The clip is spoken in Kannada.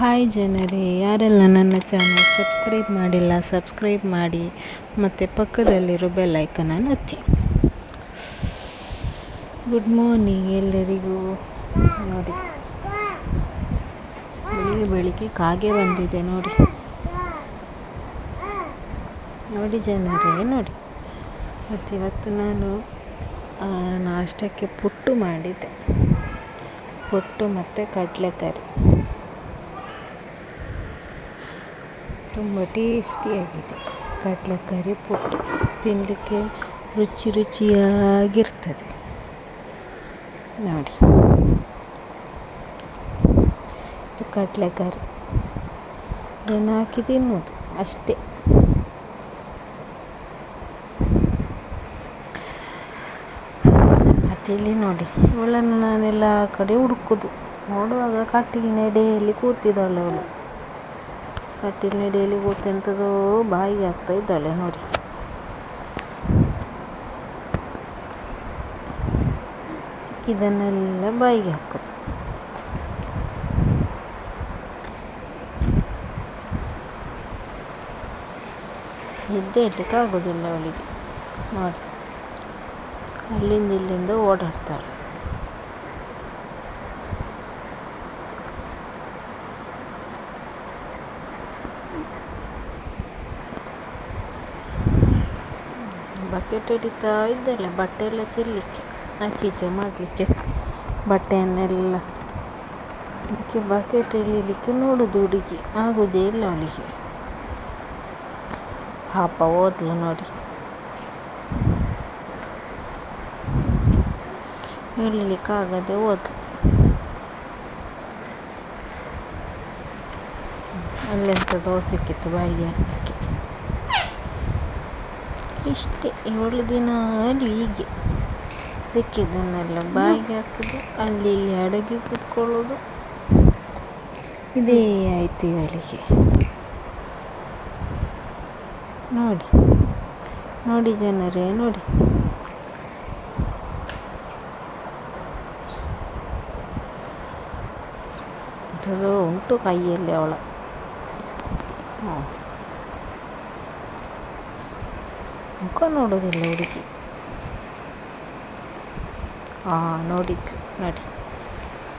ಹಾಯ್ ಜನರೇ, ಯಾರೆಲ್ಲ ನನ್ನ ಚಾನಲ್ ಸಬ್ಸ್ಕ್ರೈಬ್ ಮಾಡಿಲ್ಲ, ಸಬ್ಸ್ಕ್ರೈಬ್ ಮಾಡಿ, ಮತ್ತು ಪಕ್ಕದಲ್ಲಿರೋ ಬೆಲ್ ಐಕನನ್ನು ಒತ್ತಿ. ಗುಡ್ ಮಾರ್ನಿಂಗ್ ಎಲ್ಲರಿಗೂ. ನೋಡಿ. ಬೆಳಿಗ್ಗೆ ಬೆಳಿಗ್ಗೆ ಕಾಗೆ ಬಂದಿದೆ, ನೋಡಿ. ನೋಡಿ ಜನರೇ, ನೋಡಿ. ಮತ್ತು ಇವತ್ತು ನಾನು ನಾಷ್ಟಕ್ಕೆ ಪುಟ್ಟು ಮಾಡಿದ್ದೆ. ಪುಟ್ಟು ಮತ್ತು ಕಡಲೆಕರಿ. ತುಂಬ ಟೇಸ್ಟಿಯಾಗಿದೆ ಕಡಲೆಕರಿ ಪುಟ್ಟು ತಿನ್ನಲಿಕ್ಕೆ ರುಚಿ ರುಚಿಯಾಗಿರ್ತದೆ. ನೋಡಿ. ಇದು ಕಡಲೆಕರಿ. ಇದನ್ನು ಹಾಕಿ ತಿನ್ನೋದು ಅಷ್ಟೇ. ಇಲ್ಲಿ ನೋಡಿ, ಇವಳನ್ನು ನಾನೆಲ್ಲ ಕಡೆ ಹುಡುಕುದು ನೋಡುವಾಗ ಕಟ್ಟಿಲಿನ ಎಡೆಯಲ್ಲಿ ಕೂತಿದ್ದಾಳೆ ಅವಳು. ಕಟ್ಟಿಲಿನ ಡೈಲಿ ಗೊತ್ತೆಂಥದ್ದು ಬಾಯಿಗೆ ಹಾಕ್ತಾ ಇದ್ದಾಳೆ ನೋಡಿ. ಚಿಕ್ಕಿದನ್ನೆಲ್ಲ ಬಾಯಿಗೆ ಹಾಕೋದು. ನಿದ್ದೆ ಇಡ್ಲಿಕ್ಕೆ ಆಗೋದಿಲ್ಲ ಅವಳಿಗೆ. ನೋಡಿ. ಅಲ್ಲಿಂದ ಇಲ್ಲಿಂದ ಓಡಾಡ್ತಾಳೆ. ಬಕೆಟ್ ಹಿಡಿತಾ ಇದ್ದಾಳೆ ಬಟ್ಟೆ ಎಲ್ಲ ಚೆಲ್ಲಲಿಕ್ಕೆ ಆಚೀಚೆ ಮಾಡಲಿಕ್ಕೆ, ಬಟ್ಟೆಯನ್ನೆಲ್ಲ. ಅದಕ್ಕೆ ಬಕೆಟ್ ಎಳಿಲಿಕ್ಕೆ ನೋಡೋದು ಹುಡುಗಿ, ಆಗೋದೇ ಇಲ್ಲ ಅವಳಿಗೆ. ಪಾಪ ಓದ್ಲು ನೋಡಿ. ಹೇಳಲಿಕ್ಕಾಗದೆ ಹೋದ್ಲು ಅಲ್ಲೆಂಥದೋ ಸಿಕ್ಕಿತ್ತು ಬಾಯಿಗೆ ಹಾಕಲಿಕ್ಕೆ ಇಷ್ಟೇ ಏಳು ದಿನ ಅಲ್ಲಿ ಹೀಗೆ ಸಿಕ್ಕಿದ್ದನ್ನೆಲ್ಲ ಬಾಯಿಗೆ ಹಾಕೋದು ಅಲ್ಲಿ ಅಡುಗೆ ಅಡಗಿ ಕೂತ್ಕೊಳ್ಳೋದು ಇದೇ ಆಯ್ತು ಇವಳಿಗೆ ನೋಡಿ ನೋಡಿ ಜನರೇ ನೋಡಿ ಉಂಟು ಕೈಯಲ್ಲಿ ಅವಳ ಹ್ಮ್. ಮುಖ ನೋಡೋದಿಲ್ಲ ಹುಡುಗಿ ಹಾಂ ನೋಡಿದ್ಲು ನೋಡಿ